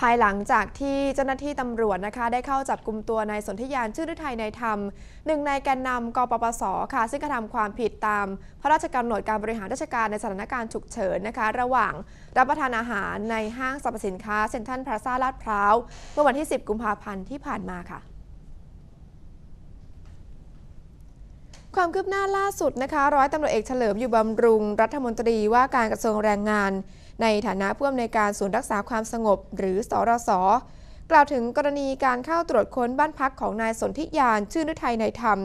ภายหลังจากที่เจ้าหน้าที่ตำรวจนะคะได้เข้าจับกลุ่มตัวนายสนธิยานชื่อฤทัยในธรรมหนึ่งในแกนนำกปปสค่ะ ซึ่งกระทำความผิดตาม พระราชกำหนดการบริหารราชการในสถานการณ์ฉุกเฉินนะคะ ระหว่างรับประทานอาหารในห้างสรรพสินค้าเซ็นทรัลพลาซ่าลาดพร้าวเมื่อวันที่ 10 กุมภาพันธ์ที่ผ่านมาค่ะ ความคืบหน้าล่าสุดนะคะ ร้อยตำรวจเอกเฉลิมอยู่บำรุง รัฐมนตรีว่าการกระทรวงแรงงาน ในฐานะผู้อำนวยการศูนย์รักษาความสงบ หรือสรสกล่าวถึงกรณีการเข้าตรวจค้นบ้านพักของนายสนธิยาน ชื่อฤทัยในธรรม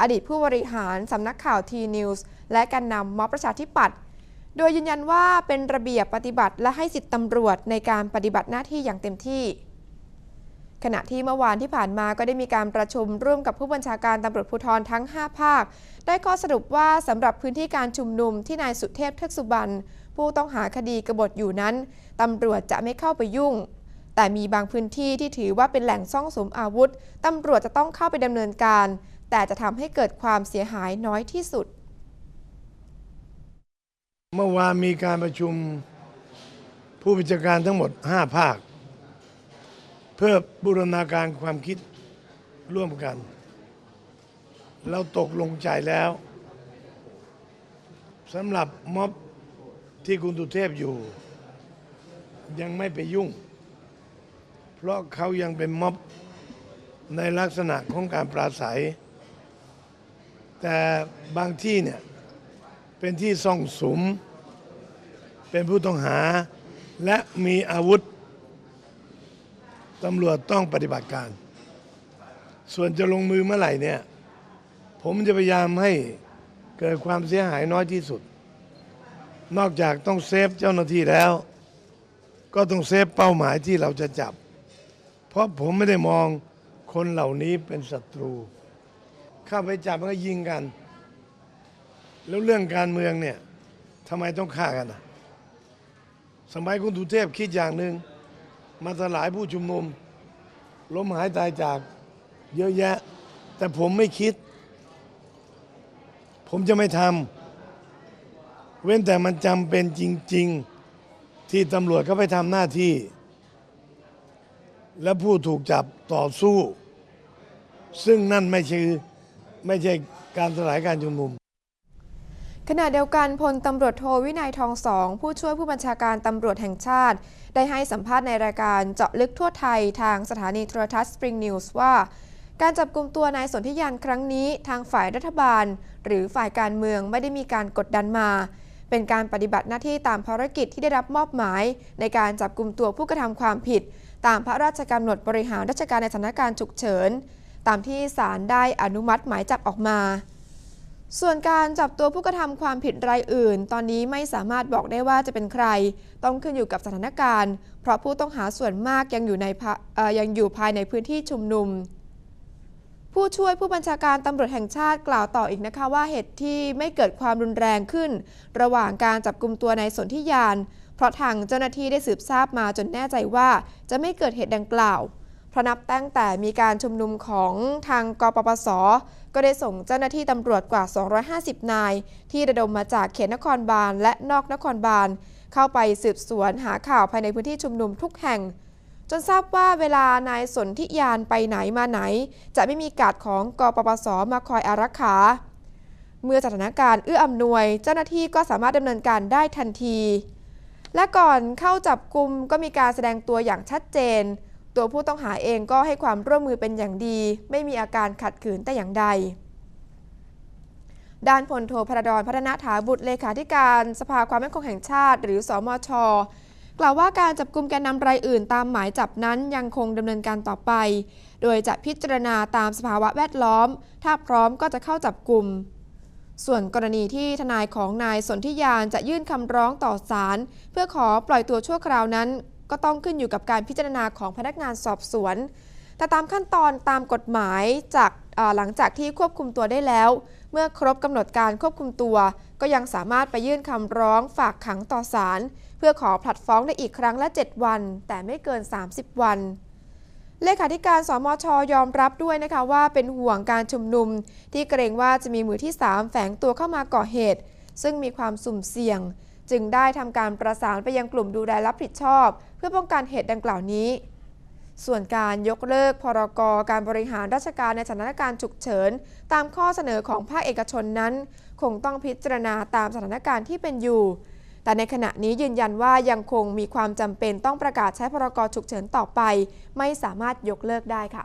อดีตผู้บริหารสำนักข่าวทีนิวส์และการนำม็อบประชาธิปัตย์โดยยืนยันว่าเป็นระเบียบปฏิบัติและให้สิทธิตำรวจในการปฏิบัติหน้าที่อย่างเต็มที่ ขณะที่เมื่อวานที่ผ่านมาก็ได้มีการประชุมร่วมกับผู้บัญชาการตำรวจภูธรทั้ง 5 ภาค ได้ข้อสรุปว่าสำหรับพื้นที่การชุมนุมที่นายสุเทพเทือกสุบรรณผู้ต้องหาคดีกบฏอยู่นั้นตำรวจจะไม่เข้าไปยุ่ง แต่มีบางพื้นที่ที่ถือว่าเป็นแหล่งซ่องสมอาวุธตำรวจจะต้องเข้าไปดำเนินการ แต่จะทำให้เกิดความเสียหายน้อยที่สุด เมื่อวานมีการประชุมผู้บัญชาการทั้งหมด 5 ภาค เพื่อบูรณาการความคิดร่วมกัน เราตกลงใจแล้วสำหรับม็อบที่คุณตุเทพอยู่ ยังไม่ไปยุ่ง เพราะเขายังเป็นม็อบในลักษณะของการปราศัย แต่บางที่เนี่ย เป็นที่ซ่องสุม เป็นผู้ต้องหาและมีอาวุธ ตำรวจต้องปฏิบัติการ ส่วนจะลงมือเมื่อไหร่เนี่ย ผมจะพยายามให้เกิดความเสียหายน้อยที่สุด นอกจากต้องเซฟเจ้าหน้าที่แล้ว ก็ต้องเซฟเป้าหมายที่เราจะจับ เพราะผมไม่ได้มองคนเหล่านี้เป็นศัตรู เข้าไปจับมันก็ยิงกัน แล้วเรื่องการเมืองเนี่ยทำไมต้องฆ่ากันอะสมัยคุณสุเทพคิดอย่างหนึ่ง มาสลายผู้ชุมนุมล้มหายตายจากเยอะแยะ แต่ผมไม่คิด ผมจะไม่ทำเว้นแต่มันจำเป็นจริง ๆ ที่ตำรวจเขาไปทำหน้าที่ และผู้ถูกจับต่อสู้ ซึ่งนั่นไม่ใช่ไม่ใช่การสลายการชุมนุม ขณะเดียวกันพลตำรวจโทวินัยทองสอง ผู้ช่วยผู้บัญชาการตำรวจแห่งชาติ ได้ให้สัมภาษณ์ในรายการเจาะลึกทั่วไทยทางสถานีโทรทัศน์ Spring News ว่า การจับกลุ่มตัวนายสนธิยานครั้งนี้ทางฝ่ายรัฐบาล หรือฝ่ายการเมืองไม่ได้มีการกดดันมา เป็นการปฏิบัติหน้าที่ตามภารกิจที่ได้รับมอบหมาย ในการจับกลุ่มตัวผู้กระทำความผิด ตามพระราชกำหนดบริหารราชการในสถานการณ์ฉุกเฉิน ตามที่ศาลได้อนุมัติหมายจับออกมา ส่วนการจับตัวผู้กระทำความผิดรายอื่น ตอนนี้ไม่สามารถบอกได้ว่าจะเป็นใคร ต้องขึ้นอยู่กับสถานการณ์ เพราะผู้ต้องหาส่วนมากยังอยู่ในยังอยู่ภายในพื้นที่ชุมนุม ผู้ช่วยผู้บัญชาการตำรวจแห่งชาติกล่าวต่ออีกนะคะว่าเหตุที่ไม่เกิดความรุนแรงขึ้น ระหว่างการจับกลุ่มตัวนายสนธิยาน เพราะทางเจ้าหน้าที่ได้สืบทราบมาจนแน่ใจว่า จะไม่เกิดเหตุดังกล่าว เพราะนับตั้งแต่มีการชุมนุมของทางกปปส ก็ได้ส่งเจ้าหน้าที่ตำรวจกว่า 250 นาย ที่ระดมมาจากเขตนครบาลและนอกนครบาล เข้าไปสืบสวนหาข่าวภายในพื้นที่ชุมนุมทุกแห่ง จนทราบว่าเวลานายสนธิยานไปไหนมาไหน จะไม่มีการดของกปปสมาคอยอารักขาเมื่อสถานการณ์เอื้ออำนวย เจ้าหน้าที่ก็สามารถดำเนินการได้ทันที และก่อนเข้าจับกลุ่มก็มีการแสดงตัวอย่างชัดเจน ตัวผู้ต้องหาเองก็ให้ความร่วมมือเป็นอย่างดี ไม่มีอาการขัดขืนแต่อย่างใด ด้านพลโทพระดอนพัฒนาถาบุตรเลขาธิการสภาความมั่นคงแห่งชาติ หรือสอมชกล่าวว่าการจับกลุ่มแกนนำรายอื่นตามหมายจับนั้นยังคงดำเนินการต่อไป โดยจะพิจารณาตามสภาวะแวดล้อม ถ้าพร้อมก็จะเข้าจับกลุ่ม ส่วนกรณีที่ทนายของนายสนธิยานจะยื่นคำร้องต่อศาลเพื่อขอปล่อยตัวชั่วคราวนั้น ก็ต้องขึ้นอยู่กับการพิจารณาของพนักงานสอบสวน แต่ตามขั้นตอนตามกฎหมายจากหลังจากที่ควบคุมตัวได้แล้ว เมื่อครบกำหนดการควบคุมตัว ก็ยังสามารถไปยื่นคำร้องฝากขังต่อศาลเพื่อขอผลัดฟ้องได้อีกครั้งละ 7 วัน แต่ไม่เกิน 30 วันเลขาธิการสมชยอมรับด้วยนะคะว่าเป็นห่วงการชุมนุม ที่เกรงว่าจะมีมือที่ 3 แฝงตัวเข้ามาก่อเหตุ ซึ่งมีความสุ่มเสี่ยง จึงได้ทำการประสานไปยังกลุ่มดูแลรับผิดชอบ เพื่อป้องกันเหตุดังกล่าวนี้ ส่วนการยกเลิกพรกการบริหารราชการในสถานการณ์ฉุกเฉิน ตามข้อเสนอของภาคเอกชนนั้น คงต้องพิจารณาตามสถานการณ์ที่เป็นอยู่ แต่ในขณะนี้ยืนยันว่ายังคงมีความจำเป็นต้องประกาศใช้พรกฉุกเฉินต่อไป ไม่สามารถยกเลิกได้ค่ะ